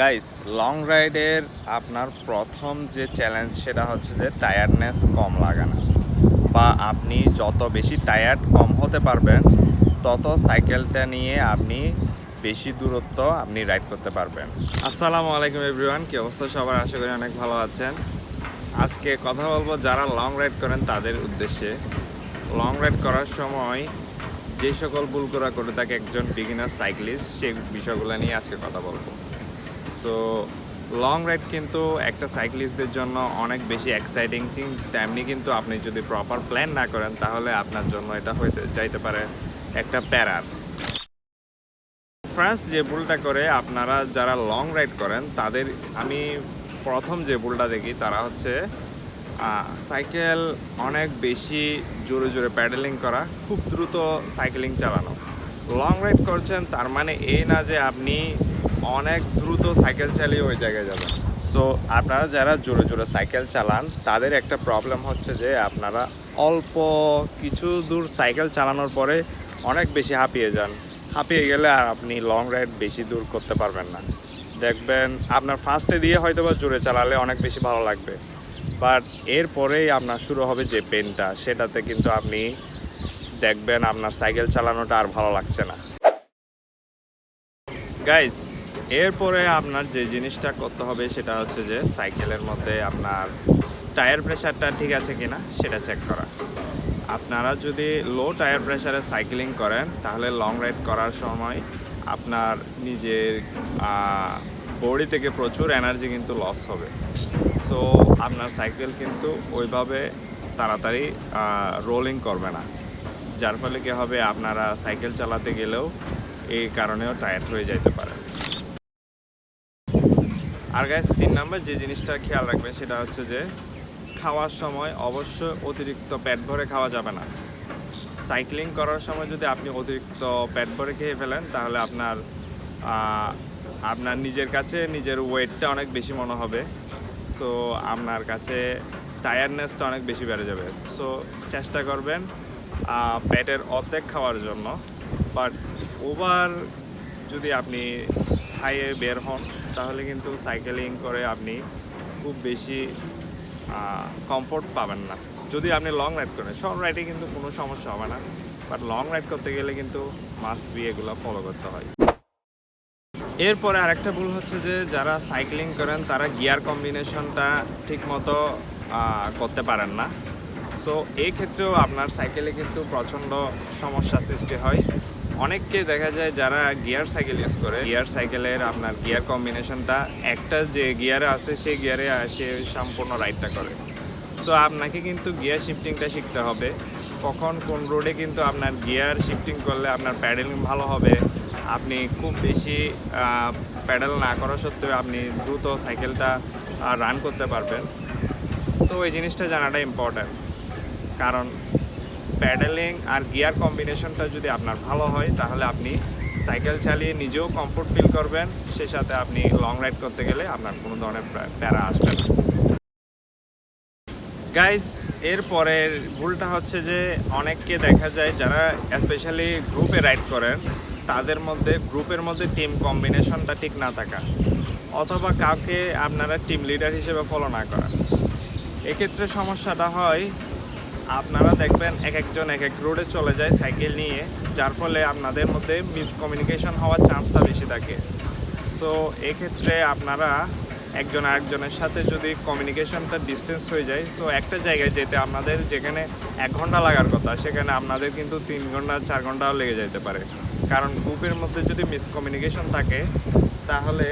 Guys long রাইডের আপনার প্রথম যে চ্যালেঞ্জ সেটা হচ্ছে যে টায়ার্ডনেস কম লাগানো। বা আপনি যত বেশি টায়ার্ড কম হতে পারবেন, তত সাইকেলটা নিয়ে আপনি বেশি দূরত্ব আপনি রাইড করতে পারবেন। আসসালামু আলাইকুম এভরিওয়ান কী অবস্থা সবার? আশা করি অনেক ভালো আছেন। আজকে কথা বলব যারা লং রাইড করেন তাদের উদ্দেশ্যে। লং রাইড করার সময় যে সকল ভুলগুলো করে থাকে একজন বিগিনার সাইক্লিস্ট সেই বিষয়গুলো নিয়ে আজকে কথা বলব। সো লং রাইড কিন্তু একটা সাইক্লিস্টদের জন্য অনেক বেশি এক্সাইটিং থিং তেমনি কিন্তু আপনি যদি প্রপার প্ল্যান না করেন, তাহলে আপনার জন্য এটা হইতে, যাইতে পারে একটা প্যারার। ফ্রান্স যে ভুলটা করে আপনারা যারা লং রাইড করেন, তাদের, আমি প্রথম যে ভুলটা দেখি, তারা হচ্ছে সাইকেল অনেক বেশি জোরে জোরে প্যাডেলিং করা, খুব দ্রুত সাইকেলিং চালানো। লং রাইড করছেন, তার মানে এই না যে আপনি অনেক দ্রুত সাইকেল চালিয়ে ওই জায়গায় যাবেন। সো আপনারা যারা জোরে জোরে সাইকেল চালান, তাদের একটা প্রবলেম হচ্ছে যে আপনারা অল্প কিছু দূর সাইকেল চালানোর পরে অনেক বেশি হাঁপিয়ে যান। হাঁপিয়ে গেলে আর আপনি লং রাইড বেশি দূর করতে পারবেন না। দেখবেন আপনার ফার্স্টে দিয়ে হয়তো বা জোরে চালালে অনেক বেশি ভালো লাগবে। বাট এরপরেই আপনার শুরু হবে যে পেনটা সেটাতে কিন্তু আপনি দেখবেন আপনার সাইকেল চালানোটা আর ভালো লাগছে না। গাইস এরপরে আপনার যে জিনিসটা করতে হবে সেটা হচ্ছে যে সাইকেলের মধ্যে আপনার টায়ার প্রেশারটা ঠিক আছে কিনা সেটা চেক করা। আপনারা যদি লো টায়ার প্রেশারে সাইক্লিং করেন, তাহলে লং রাইড করার সময় আপনার নিজের বডি থেকে প্রচুর এনার্জি কিন্তু লস হবে। সো আপনার সাইকেল কিন্তু ওইভাবে তাড়াতাড়ি রোলিং করবে না। যার ফলে কি হবে, আপনারা সাইকেল চালাতে গেলেও এই কারণেও টায়ার্ড হয়ে যাইতে পারে আর গাইস তিন নাম্বার যে জিনিসটা খেয়াল রাখবেন, সেটা হচ্ছে যে খাওয়ার সময় অবশ্যই অতিরিক্ত পেট ভরে খাওয়া যাবে না। সাইক্লিং করার সময় যদি আপনি অতিরিক্ত পেট ভরে খেয়ে ফেলেন, তাহলে আপনার আপনার নিজের কাছে নিজের ওয়েটটা অনেক বেশি মনে হবে। সো আপনার কাছে টায়ারনেসটা অনেক বেশি বেড়ে যাবে। সো চেষ্টা করবেন পেটের অর্ধেক খাওয়ার জন্য। বাট ওভার যদি আপনি খাইয়ে বের হন, তাহলে কিন্তু সাইকেলিং করে আপনি খুব বেশি কমফোর্ট পাবেন না। যদি আপনি লং রাইড করেন শর্ট রাইডে কিন্তু কোনো সমস্যা হবে না। বাট লং রাইড করতে গেলে কিন্তু মাস্ট বি এগুলো ফলো করতে হয়। এরপরে আরেকটা ভুল হচ্ছে যে, যারা সাইক্লিং করেন, তারা গিয়ার কম্বিনেশনটা ঠিকমতো করতে পারেন না। সো এই ক্ষেত্রেও আপনার সাইকেলে কিন্তু প্রচণ্ড সমস্যা সৃষ্টি হয়। অনেককে দেখা যায় যারা গিয়ার সাইকেল ইউজ করে। গিয়ার সাইকেলের আপনার গিয়ার কম্বিনেশনটা একটা যে গিয়ারে আছে, সেই গিয়ারে সে সম্পূর্ণ রাইডটা করে। সো আপনাকে কিন্তু গিয়ার শিফটিংটা শিখতে হবে। কখন কোন রোডে কিন্তু আপনার গিয়ার শিফটিং করলে আপনার প্যাডেলিং ভালো হবে। আপনি খুব বেশি প্যাডেল না করা সত্ত্বেও আপনি দ্রুত সাইকেলটা রান করতে পারবেন। সো এই জিনিসটা জানাটা ইম্পর্ট্যান্ট কারণ প্যাডেলিং আর গিয়ার কম্বিনেশনটা যদি আপনার ভালো হয়, তাহলে আপনি সাইকেল চালিয়ে নিজেও কমফোর্ট ফিল করবেন। সে সাথে আপনি লং রাইড করতে গেলে আপনার কোনো ধরনের প্যারা আসবে না। গাইস এর পরের ভুলটা হচ্ছে যে অনেককে দেখা যায় যারা স্পেশালি গ্রুপে রাইড করেন, তাদের মধ্যে গ্রুপের মধ্যে টিম কম্বিনেশনটা ঠিক না থাকা। অথবা কাউকে আপনারা টিম লিডার হিসেবে ফলো না করা। এক্ষেত্রে সমস্যাটা হয় আপনারা দেখবেন এক একজন এক এক রোডে চলে যায় সাইকেল নিয়ে, যার ফলে আপনাদের মধ্যে মিসকমিউনিকেশন হওয়ার চান্সটা বেশি থাকে। সো এক্ষেত্রে আপনারা একজন আরেকজনের সাথে যদি কমিউনিকেশনটা ডিস্টেন্স হয়ে যায় সো একটা জায়গায় যেতে আপনাদের যেখানে এক ঘণ্টা লাগার কথা, সেখানে আপনাদের কিন্তু তিন ঘণ্টা, চার ঘন্টাও লেগে যেতে পারে। কারণ গ্রুপের মধ্যে যদি মিসকমিউনিকেশন থাকে, তাহলে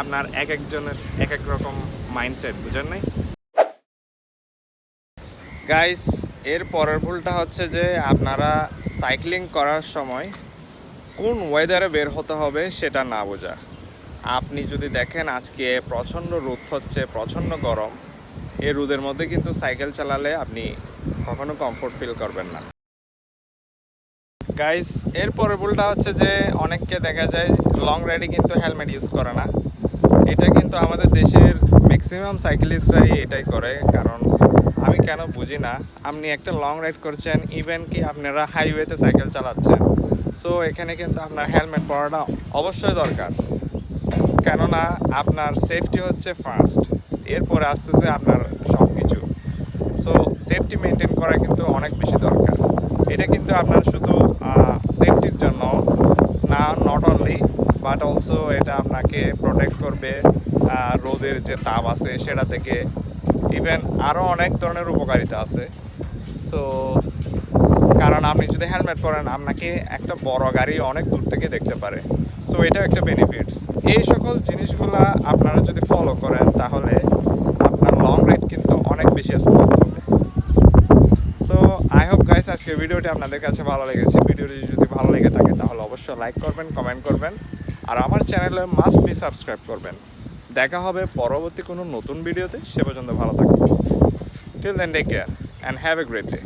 আপনার এক একজনের এক এক রকম মাইন্ডসেট বুঝেন নাই? গাইস এর পরের ভুলটা হচ্ছে যে আপনারা সাইক্লিং করার সময় কোন ওয়েদারে বের হতে হবে সেটা না বোঝা। আপনি যদি দেখেন আজকে প্রচণ্ড রোদ হচ্ছে, প্রচণ্ড গরম এই রোদের মধ্যে কিন্তু সাইকেল চালালে আপনি কখনো কমফোর্ট ফিল করবেন না। গাইস এর পরের ভুলটা হচ্ছে যে অনেককে দেখা যায় লং রাইডে কিন্তু হেলমেট ইউজ করে না। এটা কিন্তু আমাদের দেশের ম্যাক্সিমাম সাইকেলিস্টরাই এটাই করে, কারণ আমি কেন বুঝি না, আপনি একটা লং রাইড করছেন ইভেন কি আপনারা হাইওয়েতে সাইকেল চালাচ্ছেন। সো এখানে কিন্তু আপনার হেলমেট পরাটা অবশ্যই দরকার। কেননা, আপনার সেফটি হচ্ছে ফার্স্ট এরপরে আসতেছে আপনার সব কিছু সো সেফটি মেনটেন করা কিন্তু অনেক বেশি দরকার। এটা কিন্তু আপনার শুধু সেফটির জন্য না নট অনলি বাট অলসো এটা আপনাকে প্রোটেক্ট করবে রোদের যে তাপ আছে সেটা থেকে ইভেন আরও অনেক ধরনের উপকারিতা আছে। সো কারণ আপনি যদি হেলমেট পরেন, আপনাকে একটা বড় গাড়ি অনেক দূর থেকে দেখতে পারে। সো এটাও একটা বেনিফিটস এই সকল জিনিসগুলা আপনারা যদি ফলো করেন, তাহলে আপনার লং রাইড কিন্তু অনেক বেশি স্মুথ হবে। সো আই হোপ গাইস আজকে ভিডিওটি আপনাদের কাছে ভালো লেগেছে। ভিডিওটি যদি ভালো লেগে থাকে, তাহলে অবশ্যই লাইক করবেন কমেন্ট করবেন। আর আমার চ্যানেলে মাস্ট বি সাবস্ক্রাইব করবেন। দেখা হবে পরবর্তী কোনো নতুন ভিডিওতে, সে পর্যন্ত ভালো থাকবে till then take care and have a great day